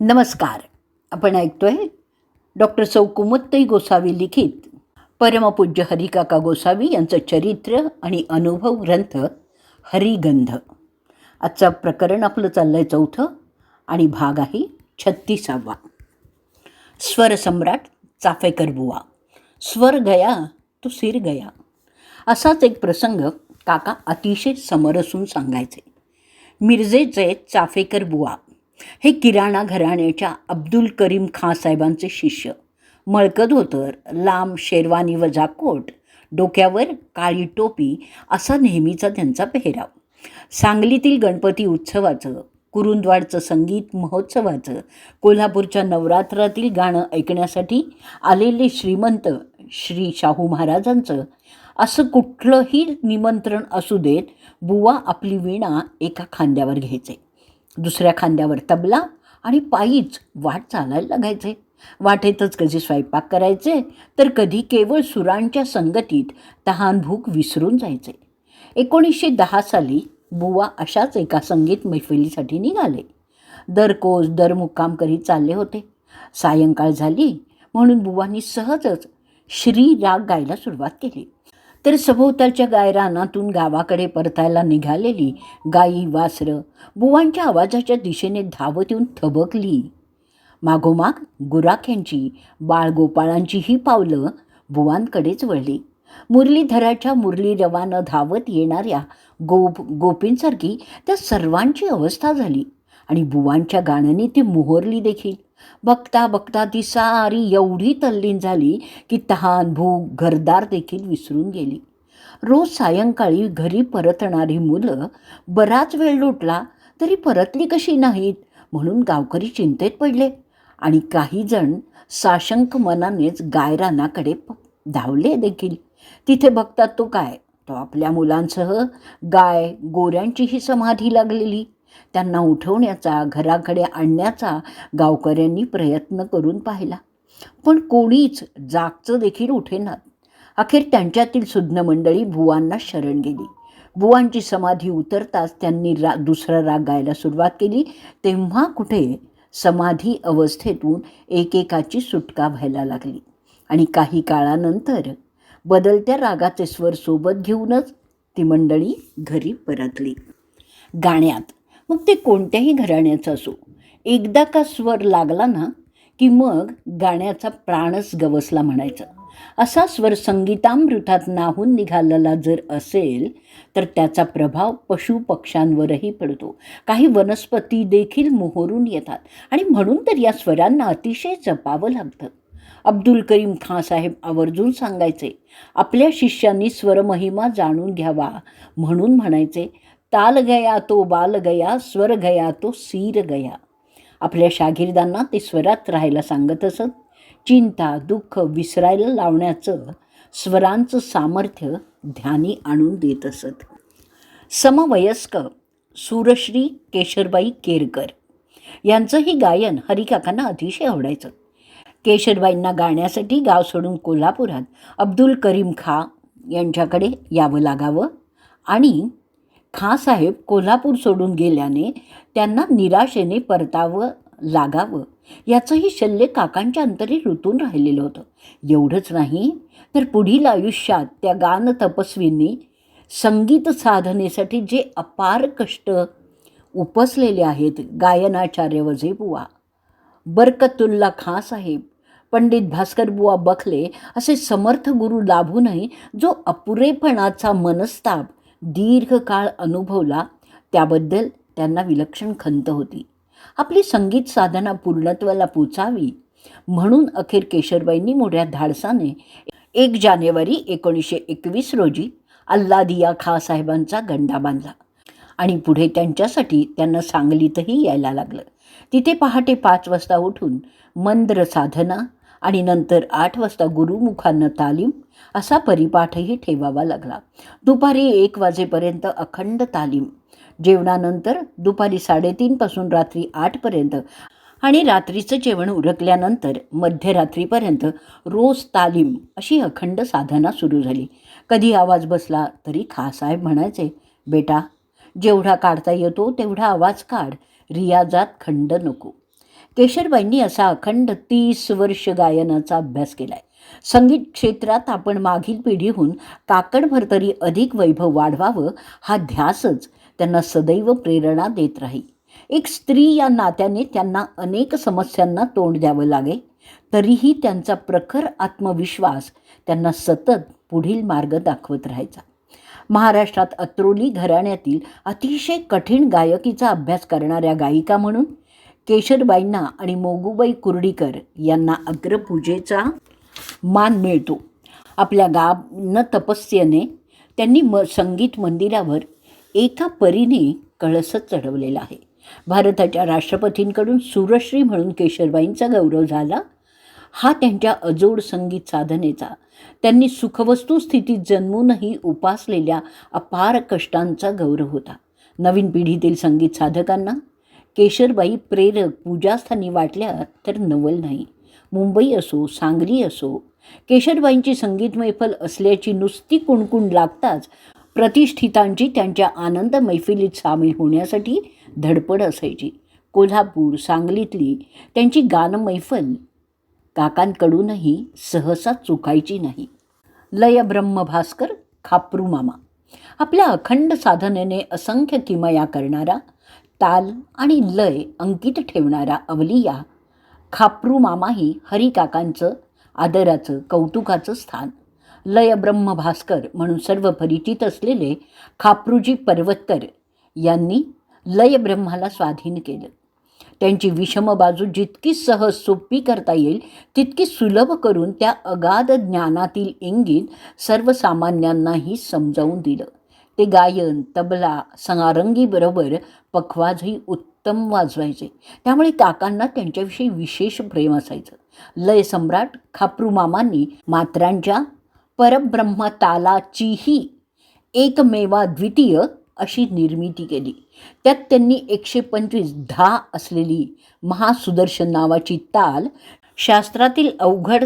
नमस्कार. आपण ऐकतोय डॉक्टर सौ कुमुत्तई गोसावी लिखित. परमपूज्य हरिकाका गोसावी यांचं चरित्र आणि अनुभव ग्रंथ हरिगंध. आजचं प्रकरण आपलं चाललं आहे चौथं आणि भाग आहे छत्तीसावा. स्वरसम्राट चाफेकर बुवा. स्वर गया तो सिर गया. असाच एक प्रसंग काका अतिशय समरसून सांगायचे. मिरजेचे चाफेकर बुवा. हे किराणा घराण्याच्या अब्दुल करीम खां साहेबांचे शिष्य. मळकत होतर लांब शेरवानी व जाकोट डोक्यावर काळी टोपी असा नेहमीचा त्यांचा पेहराव. सांगलीतील गणपती उत्सवाचं कुरुंदवाडचं संगीत महोत्सवाचं कोल्हापूरच्या नवरात्रातील गाणं ऐकण्यासाठी आलेले श्रीमंत श्री शाहू महाराजांचं असं कुठलंही निमंत्रण असू देत बुवा आपली वीणा एका खांद्यावर घ्यायचे. दुसऱ्या खांद्यावर तबला आणि पायीच वाट चालायला लागायचे. वाटेतच कधी स्वयंपाक करायचे तर कधी केवळ सुरांच्या संगतीत तहान भूक विसरून जायचे. एकोणीसशे दहा साली बुवा अशाच एका संगीत मैफिलीसाठी निघाले. दर कोस दर मुक्काम करीत चालले होते. सायंकाळ झाली म्हणून बुवांनी सहजच श्री राग गायला सुरुवात केली. तर सभोवतालच्या गायरानातून गावाकडे परतायला निघालेली गाई वासरं बुवांच्या आवाजाच्या दिशेने धावत येऊन थबकली. मागोमाग गुराख्यांची बाळगोपाळांची ही पावलं बुवांकडेच वळली. मुरलीधराच्या मुरली रवानं धावत येणाऱ्या गोप गोपींसारखी त्या सर्वांची अवस्था झाली आणि बुवांच्या गाण्याने ती मोहरली देखील. बघता बघता ती सारी एवढी तल्लीन झाली की तहान भूक घरदार देखील विसरून गेली. रोज सायंकाळी घरी परतणारी मुलं बराच वेळ लुटला तरी परतली कशी नाहीत म्हणून गावकरी चिंतेत पडले आणि काही जण साशंक मनानेच गायरानाकडे धावले देखील. तिथे बघतात तो काय तो आपल्या मुलांसह गाय गोऱ्यांचीही समाधी लागलेली. त्यांना उठवण्याचा घराकडे आणण्याचा गावकऱ्यांनी प्रयत्न करून पाहिला. पण कोणीच जागचं देखील उठेनात. अखेर त्यांच्यातील सुज्ञ मंडळी भुवांना शरण गेली. बुवांची समाधी उतरताच त्यांनी रा दुसरा राग गायला सुरुवात केली. तेव्हा कुठे समाधी अवस्थेतून एकेकाची सुटका व्हायला लागली. आणि काही काळानंतर बदलत्या रागाचे स्वर सोबत घेऊनच ती मंडळी घरी परतली. गाण्यात मग ते कोणत्याही घराण्याचं असो. एकदा का स्वर लागला ना की मग गाण्याचा प्राणच गवसला म्हणायचं. असा स्वर संगीतामृतात नाहून निघालेला जर असेल तर त्याचा प्रभाव पशुपक्ष्यांवरही पडतो. काही वनस्पती देखील मोहरून येतात. आणि म्हणून तर या स्वरांना अतिशय जपावं लागतं. अब्दुल करीम खां साहेब आवर्जून सांगायचे आपल्या शिष्यांनी स्वरमहिमा जाणून घ्यावा म्हणून म्हणायचे ताल गया तो बाल गया स्वर गया तो सीर गया आपल्या शागिर्दांना ते स्वरात राहायला सांगत असत. चिंता दुःख विसरायला लावण्याचं स्वरांचं सामर्थ्य ध्यानी आणून देत असत. समवयस्क सूरश्री केशरबाई केरकर यांचंही गायन हरिकाकांना अतिशय आवडायचं. केशरबाईंना गाण्यासाठी गाव सोडून कोल्हापुरात अब्दुल करीम खा यांच्याकडे यावं लागावं आणि खासाहेब कोल्हापूर सोडून गेल्याने त्यांना निराशेने परतावं लागावं याचंही शल्य काकांच्या अंतरी ऋतून राहिलेलं होतं. एवढंच नाही तर पुढील आयुष्यात त्या गान तपस्वींनी संगीत साधनेसाठी जे अपार कष्ट उपसलेले आहेत गायनाचार्य वझेबुवा बरकतुल्ला खां साहेब पंडित भास्कर बुवा बखले असे समर्थ गुरु लाभूनही जो अपुरेपणाचा मनस्ताप दीर्घकाळ अनुभवला त्याबद्दल त्यांना विलक्षण खंत होती. आपली संगीत साधना पूर्णत्वाला पोचावी म्हणून अखेर केशरबाईंनी मोठ्या धाडसाने एक जानेवारी एकोणीसशे एकवीस रोजी अल्लादिया खा साहेबांचा गंडा बांधला आणि पुढे त्यांच्यासाठी त्यांना सांगलीतही यायला लागलं. तिथे पहाटे पाच वाजता उठून मंद्र साधना आणि नंतर आठ वाजता गुरुमुखांना तालीम असा परिपाठही ठेवावा लागला. दुपारी एक वाजेपर्यंत अखंड तालीम. जेवणानंतर दुपारी साडेतीनपासून रात्री आठपर्यंत आणि रात्रीचं जेवण उरकल्यानंतर मध्यरात्रीपर्यंत रोज तालीम अशी अखंड साधना सुरू झाली. कधी आवाज बसला तरी खासाहेब म्हणायचे बेटा जेवढा काढता येतो तेवढा आवाज काढ रियाजात खंड नको. केशरबाईंनी असा अखंड तीस वर्ष गायनाचा अभ्यास केलाय. संगीत क्षेत्रात आपण मागील पिढीहून काकडभर तरी अधिक वैभव वाढवावं हा ध्यासच त्यांना सदैव प्रेरणा देत राहील एक स्त्री या नात्याने त्यांना अनेक समस्यांना तोंड द्यावं लागे तरीही त्यांचा प्रखर आत्मविश्वास त्यांना सतत पुढील मार्ग दाखवत राहायचा. महाराष्ट्रात अत्रोली घराण्यातील अतिशय कठीण गायकीचा अभ्यास करणाऱ्या गायिका म्हणून केशरबाईंना आणि मोगूबाई कुर्डीकर यांना अग्रपूजेचा मान मिळतो. आपल्या गान तपस्येने त्यांनी म संगीत मंदिरावर एका परीने कळसच चढवलेला आहे. भारताच्या राष्ट्रपतींकडून सूरश्री म्हणून केशरबाईंचा गौरव झाला. हा त्यांच्या अजोड संगीत साधनेचा त्यांनी सुखवस्तू स्थितीत जन्मूनही उपासलेल्या अपार कष्टांचा गौरव होता. नवीन पिढीतील संगीत साधकांना केशरबाई प्रेरक पूजास्थानी वाटल्या तर नवल नाही. मुंबई असो सांगली असो केशरबाईंची संगीत मैफल असल्याची नुसती कुणकुण लागताच प्रतिष्ठितांची त्यांच्या आनंद मैफिलीत सामील होण्यासाठी धडपड असायची. कोल्हापूर सांगलीतली त्यांची गान मैफल काकांकडूनही सहसा चुकायची नाही. लय ब्रह्मभास्कर खापरू मामा. आपल्या अखंड साधनेने असंख्य किमया करणारा ताल आणि लय अंकित ठेवणारा अवलिया खापरू मामाही हरिकाकांचं आदराचं कौतुकाचं स्थान. लय ब्रह्मभास्कर म्हणून सर्व परिचित असलेले खापरूजी पर्वतकर यांनी लय ब्रह्माला स्वाधीन केलं. त्यांची विषम बाजू जितकी सहज सोपी करता येईल तितकी सुलभ करून त्या अगाध ज्ञानातील इंगित सर्वसामान्यांनाही समजावून दिलं. ते गायन तबला संगारंगीबरोबर पखवाजही उत्तम वाजवायचे. त्यामुळे काकांना त्यांच्याविषयी विशेष प्रेम असायचं. लय सम्राट खापरू मामांनी मात्रांच्या परब्रह्म तालाचीही एकमेवा द्वितीय अशी निर्मिती केली. त्यात त्यांनी एकशे पंचवीस धा असलेली महासुदर्शन नावाची ताल शास्त्रातील अवघड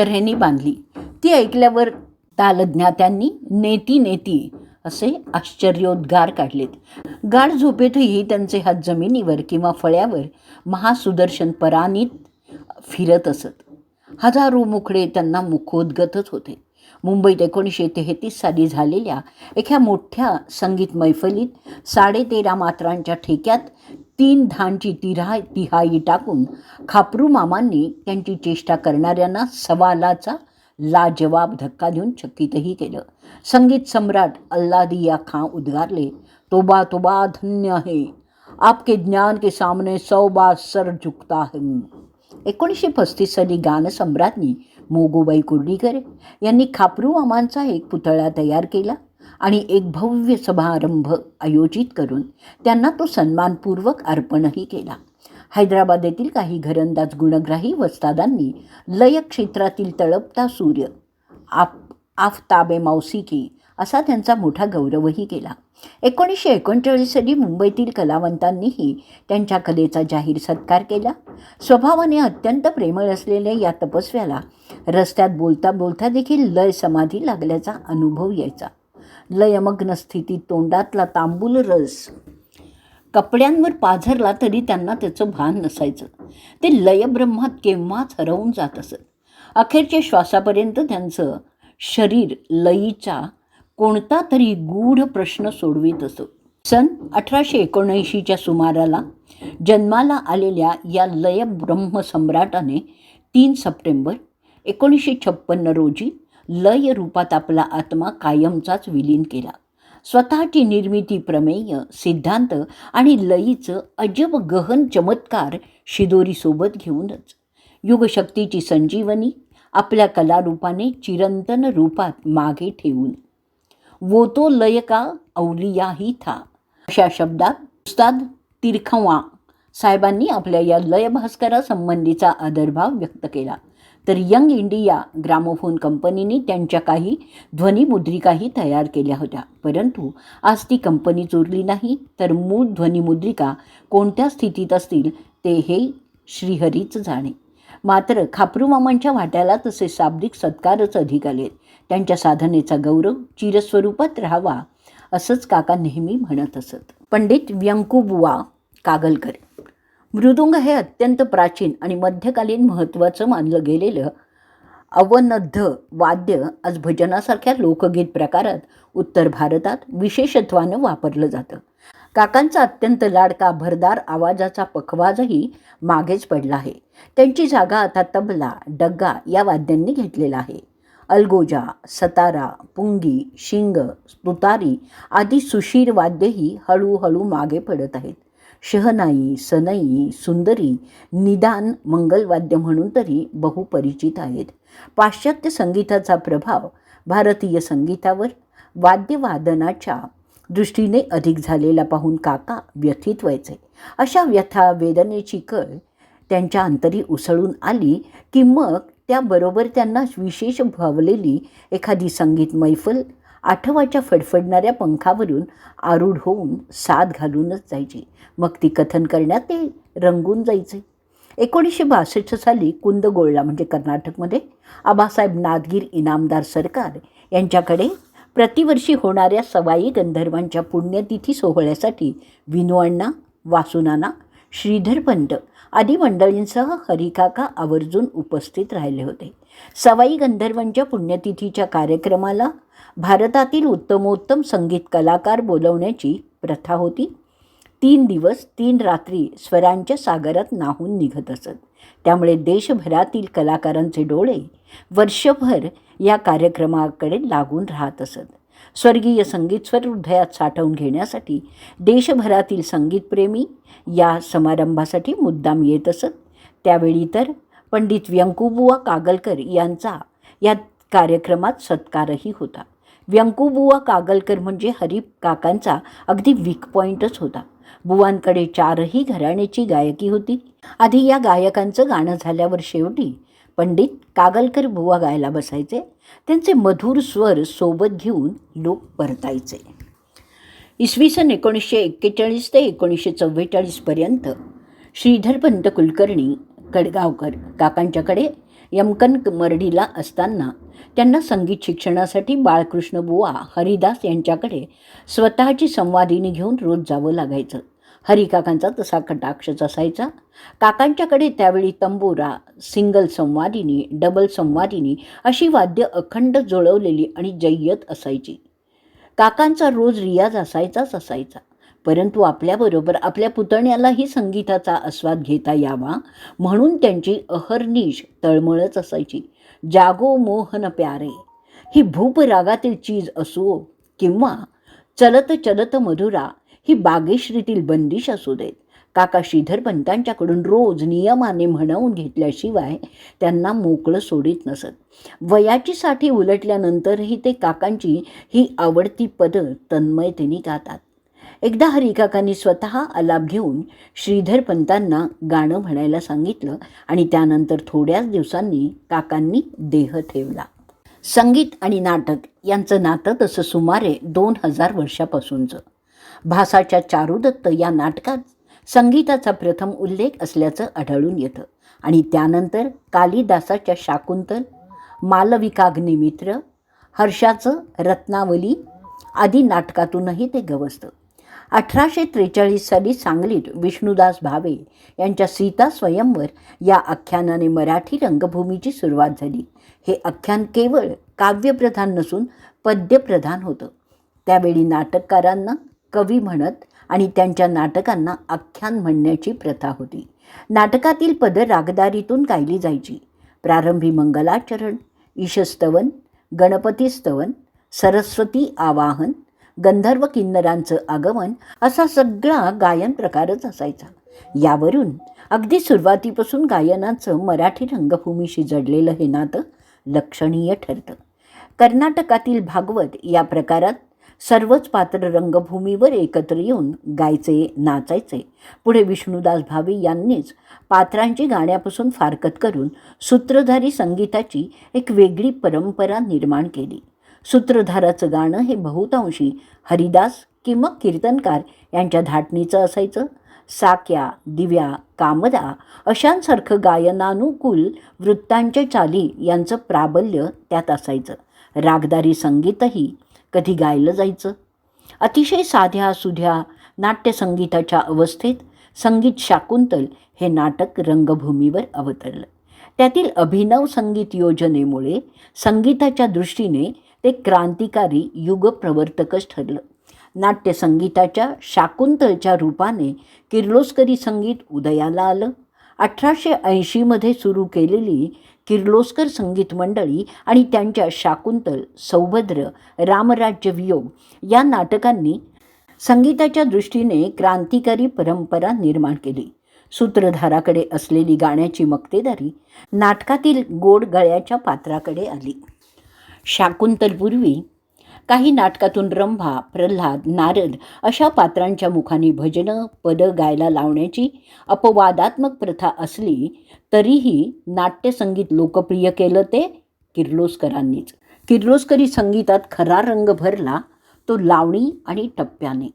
तऱ्हेने बांधली. ती ऐकल्यावर तालज्ञात्यांनी नेती नेती असे आश्चर्योद्गार काढलेत. गाढ झोपेतही त्यांचे हात जमिनीवर किंवा फळ्यावर महासुदर्शन परानीत फिरत असत. हजारो मुखडे त्यांना मुखोद्गतच होते. मुंबईत एकोणीसशे तेहतीस साली झालेल्या एका मोठ्या संगीत मैफलीत साडेतेरा मात्रांच्या ठेक्यात तीन धानची तिरा तिहाई टाकून खापरू मामांनी त्यांची चेष्टा करणाऱ्यांना सवालाचा लाजवाब धक्का देऊन चकितही केलं. संगीत सम्राट अल्लादिया खां उद्गारले तोबा तोबा धन्य है। आपके ज्ञान के सामने सौ बार सर झुकता है। एकोणीसशे पस्तीस साली गानसम्राज्ञी मोगोबाई कुर्डीकर यांनी खापरू अमांचा एक पुतळा तयार केला आणि एक भव्य समारंभ आयोजित करून त्यांना तो सन्मानपूर्वक अर्पणही केला. हैदराबाद येथील काही घरंदाज गुणग्राही वस्तादांनी लय क्षेत्रातील तळपता सूर्य आप आफताबे मौसिकी असा त्यांचा मोठा गौरवही केला. एकोणीसशे एकोणचाळीस साली मुंबईतील कलावंतांनीही त्यांच्या कलेचा जाहीर सत्कार केला. स्वभावाने अत्यंत प्रेमळ असलेल्या या तपस्व्याला रस्त्यात बोलता बोलता देखील लय समाधी लागल्याचा अनुभव यायचा. लयमग्न स्थितीत तोंडातला तांबूल रस कपड्यांवर पाझरला तरी त्यांना त्याचं भान नसायचं. ते लयब्रह्मात केव्हाच हरवून जात असत. अखेरच्या श्वासापर्यंत त्यांचं शरीर लयीचा कोणता तरी गूढ प्रश्न सोडवित असो. सन अठराशे एकोणऐंशीच्या सुमाराला जन्माला आलेल्या या लय ब्रह्मसम्राटाने तीन सप्टेंबर एकोणीसशे छप्पन्न रोजी लय रूपात आपला आत्मा कायमचाच विलीन केला. स्वतःची निर्मिती प्रमेय सिद्धांत आणि लयीचं अजब गहन चमत्कार शिदोरीसोबत घेऊनच. युगशक्तीची संजीवनी आपल्या कलारूपाने चिरंतन रूपात मागे ठेवून. वो तो लय का अवलिया ही था. अशा शब्दात उस्ताद तिरखवा साहेबांनी आपल्या या लयभास्करासंबंधीचा आदरभाव व्यक्त केला. तर यंग इंडिया ग्रामोफोन कंपनीने त्यांच्या काही ध्वनिमुद्रिकाही तयार केल्या होत्या. परंतु आज ती कंपनी चोरली नाही तर मूळ ध्वनिमुद्रिका कोणत्या स्थितीत असतील ते हे श्रीहरीच जाणे. मात्र खापरूमामांच्या वाट्याला तसे शाब्दिक सत्कारच अधिक आले त्यांच्या साधनेचा गौरव चिरस्वरूपात राहावा असंच काका नेहमी म्हणत असत. पंडित व्यंकुबुवा कागलकर. मृदुंग हे अत्यंत प्राचीन आणि मध्यकालीन महत्त्वाचं मानलं गेलेलं अवनद्ध वाद्य आज भजनासारख्या लोकगीत प्रकारात उत्तर भारतात विशेषत्वानं वापरलं जातं. काकांचा अत्यंत लाडका भरदार आवाजाचा पखवाजही मागेच पडला आहे. त्यांची जागा आता तबला डग्गा या वाद्यांनी घेतलेला आहे. अलगोजा सतारा पुंगी शिंग तुतारी आदी सुशीर वाद्यही हळूहळू मागे पडत आहेत. शहनाई सनई सुंदरी निदान मंगलवाद्य म्हणून तरी बहुपरिचित आहेत. पाश्चात्य संगीताचा प्रभाव भारतीय संगीतावर वाद्यवादनाच्या दृष्टीने अधिक झालेला पाहून काका व्यथित व्हायचे. अशा व्यथा वेदनेची कळ त्यांच्या अंतरी उसळून आली की मग त्याबरोबर त्यांना विशेष भावलेली एखादी संगीत मैफल आठवाच्या फडफडणाऱ्या पंखावरून आरूढ होऊन साथ घालूनच जायची. मग ती कथन करण्यात ते रंगून जायचे. एकोणीसशे बासष्ट साली कुंदगोळला म्हणजे कर्नाटकमध्ये आबासाहेब नादगीर इनामदार सरकार यांच्याकडे प्रतिवर्षी होणाऱ्या सवाई गंधर्वांच्या पुण्यतिथी सोहळ्यासाठी विनोअण्णा वासुनाना श्रीधर पंत आदी मंडळींसह हरिकाका आवर्जून उपस्थित राहिले होते. सवाई गंधर्वांच्या पुण्यतिथीच्या कार्यक्रमाला भारतातील उत्तमोत्तम संगीत कलाकार बोलवण्याची प्रथा होती. तीन दिवस तीन रात्री स्वरांच्या सागरात नाहून निघत असत. त्यामुळे देशभरातील कलाकारांचे डोळे वर्षभर या कार्यक्रमाकडे लागून राहत असत. स्वर्गीय संगीत स्वर हृदयात साठवून घेण्यासाठी देशभरातील संगीतप्रेमी या समारंभासाठी मुद्दाम येत असत. त्यावेळी तर पंडित व्यंकुबुवा कागलकर यांचा या कार्यक्रमात सत्कारही होता. व्यंकुबुवा कागलकर म्हणजे हरीप काकांचा अगदी वीक पॉईंटच होता. बुवांकडे चारही घराण्याची गायकी होती. आधी या गायकांचं गाणं झाल्यावर शेवटी पंडित कागलकर बुवा गायला बसायचे. त्यांचे मधुर स्वर सोबत घेऊन लोक परतायचे. इसवी सन एकोणीसशे एक्केचाळीस ते एकोणीसशे चव्वेचाळीसपर्यंत श्रीधरपंत कुलकर्णी कडगावकर काकांच्याकडे यमकन मरडीला असताना त्यांना संगीत शिक्षणासाठी बाळकृष्ण बुवा हरिदास यांच्याकडे स्वतःची संवादिनी घेऊन रोज जावं लागायचं. हरिकाकांचा तसा कटाक्षच असायचा काकांच्याकडे त्यावेळी तंबोरा सिंगल संवादिनी डबल संवादिनी अशी वाद्य अखंड जुळवलेली आणि जय्यत असायची. काकांचा रोज रियाज असायचाच असायचा. परंतु आपल्याबरोबर आपल्या पुतण्यालाही संगीताचा आस्वाद घेता यावा म्हणून त्यांची अहर्निश तळमळच असायची. जागो मोहन प्यारे ही भूप रागातील चीज असो किंवा चलत चलत मधुरा ही बागेश्रीतील बंदिश असू देत. काका श्रीधर पंतांच्याकडून रोज नियमाने म्हणवून घेतल्याशिवाय त्यांना मोकळं सोडित नसत. वयाची साठी उलटल्यानंतरही ते काकांची ही आवडती पदं तन्मयतेने गातात. एकदा हरिकाकांनी स्वतः आलाप घेऊन श्रीधर पंतांना गाणं म्हणायला सांगितलं आणि त्यानंतर थोड्याच दिवसांनी काकांनी देह ठेवला. संगीत आणि नाटक यांचं नातं तसं सुमारे दोन हजार वर्षापासूनचं. भासाच्या चारुदत्त या नाटकात संगीताचा प्रथम उल्लेख असल्याचं आढळून येतं. आणि त्यानंतर कालिदासाच्या शाकुंतल मालविकाग्निमित्र हर्षाचं रत्नावली आदी नाटकातूनही ते गवसतं. अठराशे त्रेचाळीस साली सांगलीत विष्णुदास भावे यांच्या सीता स्वयंवर या आख्यानाने मराठी रंगभूमीची सुरुवात झाली. हे आख्यान केवळ काव्यप्रधान नसून पद्यप्रधान होतं. त्यावेळी नाटककारांना कवी म्हणत आणि त्यांच्या नाटकांना आख्यान म्हणण्याची प्रथा होती. नाटकातील पदं रागदारीतून गायली जायची. प्रारंभी मंगलाचरण ईशस्तवन गणपतीस्तवन सरस्वती आवाहन गंधर्व किन्नरांचं आगमन असा सगळा गायन प्रकारच असायचा. यावरून अगदी सुरुवातीपासून गायनाचं मराठी रंगभूमीशी जडलेलं हे नातं लक्षणीय ठरतं. कर्नाटकातील भागवत या प्रकारात सर्वच पात्र रंगभूमीवर एकत्र येऊन गायचे नाचायचे. पुढे विष्णुदास भावे यांनीच पात्रांची गाण्यापासून फारकत करून सूत्रधारी संगीताची एक वेगळी परंपरा निर्माण केली. सूत्रधाराचं गाणं हे बहुतांशी हरिदास किंवा कीर्तनकार यांच्या धाटणीचं असायचं. साक्या दिव्या कामदा अशांसारखं गायनानुकूल वृत्तांच्या चाली यांचं प्राबल्य त्यात असायचं. रागदारी संगीतही कधी गायलं जायचं? अतिशय साध्या सुध्या नाट्यसंगीताच्या अवस्थेत संगीत शाकुंतल हे नाटक रंगभूमीवर अवतरलं. त्यातील अभिनव संगीत योजनेमुळे संगीताच्या दृष्टीने ते क्रांतिकारी युगप्रवर्तकच ठरलं. नाट्यसंगीताच्या शाकुंतलच्या रूपाने किर्लोस्करी संगीत उदयाला आलं. अठराशे ऐंशीमध्ये सुरू केलेली किर्लोस्कर संगीत मंडळी आणि त्यांच्या शाकुंतल सौभद्र रामराज्य वियोग या नाटकांनी संगीताच्या दृष्टीने क्रांतिकारी परंपरा निर्माण केली. सूत्रधाराकडे असलेली गाण्याची मक्तेदारी नाटकातील गोड गळ्याच्या पात्राकडे आली. शाकुंतलपूर्वी काही नाटकातून रंभा प्रल्हाद नारद अशा पात्रांच्या मुखाने भजनं पदं गायला लावण्याची अपवादात्मक प्रथा असली तरीही नाट्यसंगीत लोकप्रिय केलं ते किर्लोस्करांनीच. किर्लोस्करी संगीतात खरा रंग भरला तो लावणी आणि टप्प्याने.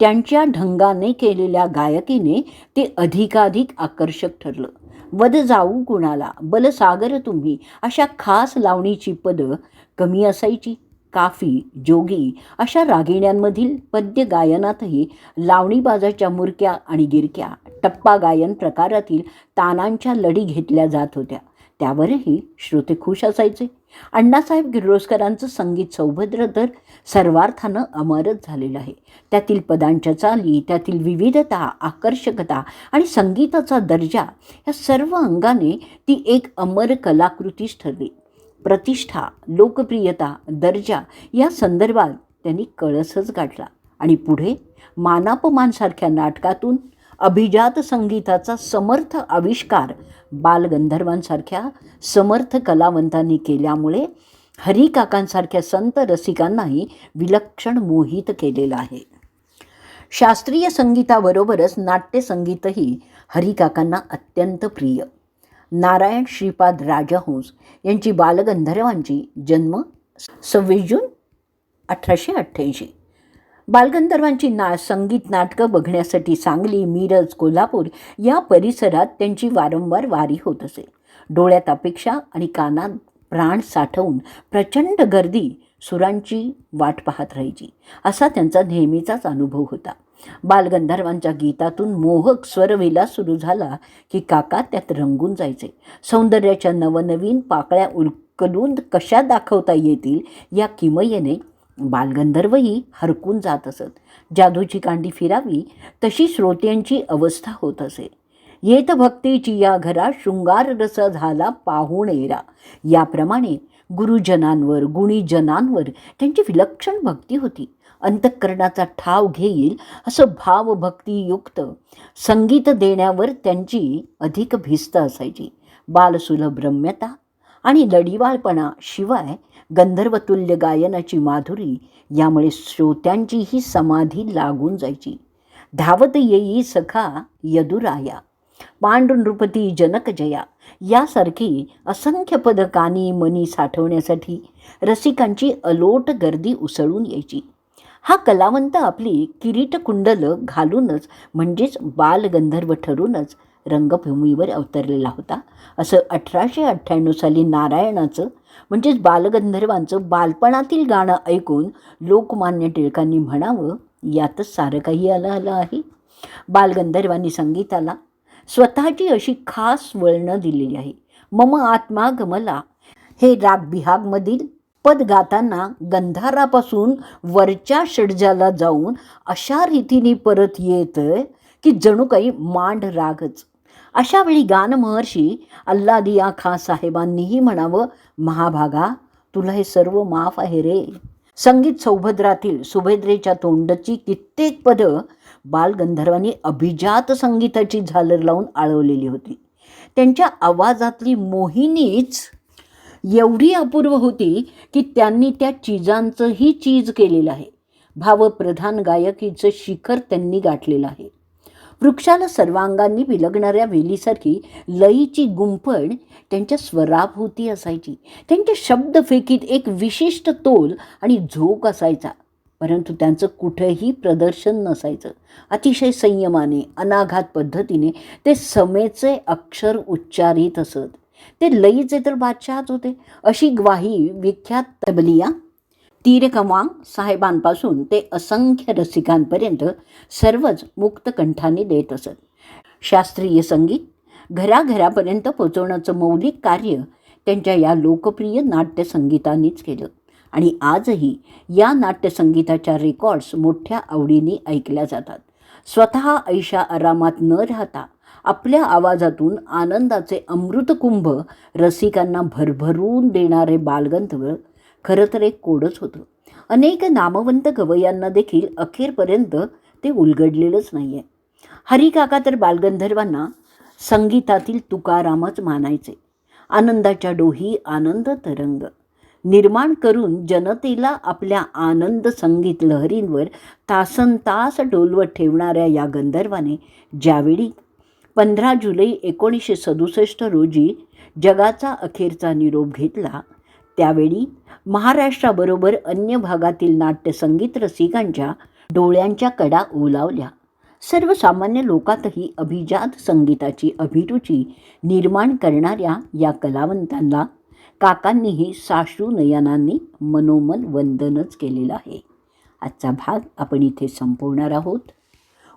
त्यांच्या ढंगाने केलेल्या गायकीने ते अधिकाधिक आकर्षक ठरलं. वद जाऊ कुणाला बलसागर तुम्ही अशा खास लावणीची पदं कमी असायची. काफी जोगी अशा रागिण्यांमधील पद्य गायनातही लावणीबाजाच्या मुरक्या आणि गिरक्या टप्पा गायन प्रकारातील तानांच्या लढी घेतल्या जात होत्या. त्यावरही श्रोते खुश असायचे. अण्णासाहेब किर्लोस्करांचं संगीत सौभद्र तर सर्वार्थानं अमरच झालेलं आहे. त्यातील पदांच्या चाली त्यातील विविधता आकर्षकता आणि संगीताचा दर्जा या सर्व अंगाने ती एक अमर कलाकृतीच ठरली. प्रतिष्ठा लोकप्रियता दर्जा या संदर्भात त्यांनी कळसच गाठला. आणि पुढे मानापमानसारख्या नाटकातून अभिजात संगीताचा समर्थ आविष्कार बालगंधर्वांसारख्या समर्थ कलावंतांनी केल्यामुळे हरिकाकांसारख्या संत रसिकांनाही विलक्षण मोहित केलेलं आहे. शास्त्रीय संगीताबरोबरच नाट्यसंगीतही हरिकाकांना अत्यंत प्रिय. नारायण श्रीपाद राजहंस यांची बालगंधर्वांची जन्म सव्वीस जून अठराशे अठ्ठ्याऐंशी. बालगंधर्वांची ना संगीत नाटकं बघण्यासाठी सांगली मिरज कोल्हापूर या परिसरात त्यांची वारंवार वारी होत असे. डोळ्यात अपेक्षा आणि कानात प्राण साठवून प्रचंड गर्दी सुरांची वाट पाहत राहायची. असा त्यांचा नेहमीचाच अनुभव होता. बालगंधर्वांच्या गीतातून मोहक स्वरविला सुरू झाला की काका त्यात रंगून जायचे. सौंदर्याच्या नवनवीन पाकळ्या उलकलून कशा दाखवता येतील या किमयेने बालगंधर्वही हरकून जात असत. जादूची कांडी फिरावी तशी श्रोत्यांची अवस्था होत असे. येत भक्तीची या घरा शृंगार रस झाला पाहुणेरा याप्रमाणे गुरुजनांवर गुणीजनांवर त्यांची विलक्षण भक्ती होती. अंतःकरणाचा ठाव घेईल असं भावभक्तियुक्त संगीत देण्यावर त्यांची अधिक भिस्त असायची. बालसुलभ रम्यता आणि लढीवाळपणा शिवाय गंधर्वतुल्य गायनाची माधुरी यामुळे श्रोत्यांचीही समाधी लागून जायची. धावत येई सखा यदुराया पांडुनृपती जनकजया यासारखी असंख्य पदकानी मनी साठवण्यासाठी रसिकांची अलोट गर्दी उसळून यायची. हा कलावंत आपली किरीटकुंडल घालूनच म्हणजेच बालगंधर्व ठरूनच रंगभूमीवर अवतरलेला होता. असं अठराशे अठ्ठ्याण्णव साली नारायणाचं म्हणजेच बालगंधर्वांचं बालपणातील गाणं ऐकून लोकमान्य टिळकांनी म्हणावं यातच सारं काही आलं आलं आहे. बालगंधर्वांनी संगीताला स्वतःची अशी खास वळणं दिलेली आहे. मम आत्मा गमला हे राग बिहागमधील पद गाताना गंधारापासून वरच्या षडजाला जाऊन अशा रीतीने परत येतं की जणू काही मांड रागच. अशा वेळी गान महर्षी अल्लादिया खा साहेबांनीही म्हणावं महाभागा तुला हे सर्व माफ आहे रे. संगीत सौभद्रातील सुभद्रेच्या तोंडची कित्येक पदं बालगंधर्वांनी अभिजात संगीताची झालर लावून आळवलेली होती. त्यांच्या आवाजातली मोहिनीच एवढी अपूर्व होती की त्यांनी त्या चीजांचंही चीज केलेलं आहे. भावप्रधान गायकीचं शिखर त्यांनी गाठलेलं आहे. वृक्षाला सर्वांगांनी विलगणाऱ्या वेलीसारखी लईची गुंफण त्यांच्या स्वराभोवती असायची. त्यांच्या शब्दफेकीत एक विशिष्ट तोल आणि झोक असायचा. परंतु त्यांचं कुठंही प्रदर्शन नसायचं. अतिशय संयमाने अनाघात पद्धतीने ते समेचे अक्षर उच्चारित असत. ते लईचे तर बादशहाच होते. अशी ग्वाही विख्यात तबलिया तीरकवांग साहेबांपासून ते असंख्य रसिकांपर्यंत सर्वच मुक्त कंठाने देत असत. शास्त्रीय संगीत घराघरापर्यंत पोचवण्याचं मौलिक कार्य त्यांच्या या लोकप्रिय नाट्यसंगीतानेच केलं. आणि आजही या नाट्यसंगीताच्या रेकॉर्ड्स मोठ्या आवडीने ऐकल्या जातात. स्वतः ऐशा आरामात न राहता आपल्या आवाजातून आनंदाचे अमृतकुंभ रसिकांना भरभरून देणारे बालगंधर्व खरं तर एक कोडच होतं. अनेक नामवंत गवयांना देखील अखेरपर्यंत ते उलगडलेलंच नाही आहे हरिकाका तर बालगंधर्वांना संगीतातील तुकारामच मानायचे. आनंदाच्या डोही आनंद तरंग. निर्माण करून जनतेला आपल्या आनंद संगीत लहरींवर तासन तास डोलवत ठेवणाऱ्या या गंधर्वाने ज्यावेळी पंधरा जुलै एकोणीसशे सदुसष्ट रोजी जगाचा अखेरचा निरोप घेतला. त्यावेळी महाराष्ट्राबरोबर अन्य भागातील नाट्यसंगीत रसिकांच्या डोळ्यांच्या कडा ओलावल्या. सर्वसामान्य लोकातही अभिजात संगीताची अभिरुची निर्माण करणाऱ्या या कलावंतांना काकांनीही साश्रू नयनांनी मनोमन वंदनच केलेलं आहे. आजचा भाग आपण इथे संपवणार आहोत.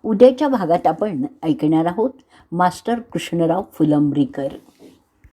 उद्याच्या भागात आपण ऐकणार आहोत मास्टर कृष्णराव फुलंब्रीकर.